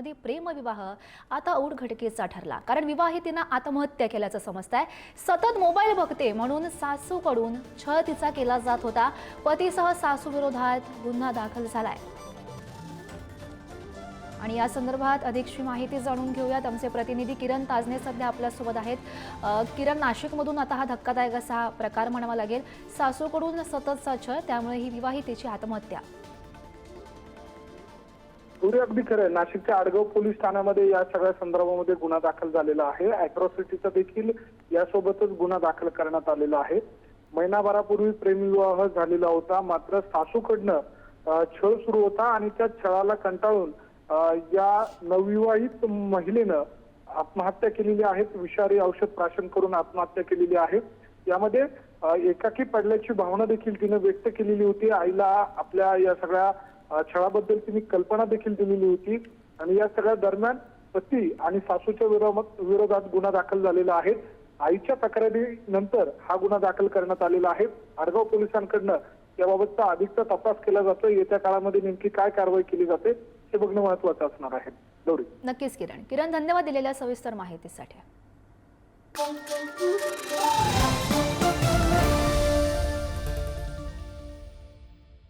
नाशिकमध्ये प्रेमविवाह आता औड घटकेचा ठरला. कारण विवाहितीनं आत्महत्या केल्याचं समजत आहे सतत मोबाईल बघते म्हणून सासूकडून छळ तिचा केला जात होता. पतीसह सासू विरोधात गुन्हा दाखल झालाय. आणि या संदर्भात अधिकची माहिती जाणून घेऊयात. आमचे प्रतिनिधी किरण ताजने सध्या आपल्यासोबत आहेत. किरण नाशिकमधून आता हा धक्कादायक असा प्रकार म्हणावा लागेल. सासूकडून सततचा छळ त्यामुळे ही विवाहितेची आत्महत्या. पुढे अगदी खरं आहे. नाशिकच्या आडगाव पोलीस ठाण्यामध्ये या सगळ्या संदर्भामध्ये गुन्हा दाखल झालेला आहे. अॅट्रॉसिटीचा देखील यासोबतच गुन्हा दाखल करण्यात आलेला आहे. महिनाभरापूर्वी प्रेमविवाह झालेला होता. मात्र सासूकडनं छळ सुरू होता आणि त्या छळाला कंटाळून या नवविवाहित महिलेनं आत्महत्या केलेली आहे विषारी औषध प्राशन करून आत्महत्या केलेली आहे. यामध्ये एकाकी पडल्याची भावना देखील तिने व्यक्त केलेली होती. आईला आपल्या या सगळ्या छळाबद्दल तिने कल्पना देखील दिलेली होती. आणि या सगळ्या दरम्यान पती आणि सासूच्या विरोधात विरोधात गुन्हा दाखल झालेला आहे. आईच्या तक्रारीनंतर हा गुन्हा दाखल करण्यात आलेला आहे. आडगाव पोलिसांकडनं याबाबतचा अधिकचा तपास केला जातो. येत्या काळामध्ये नेमकी काय कारवाई केली जाते हे बघणं महत्वाचं असणार आहे. गौरी नक्कीच किरण. किरण धन्यवाद दिलेल्या सविस्तर माहितीसाठी.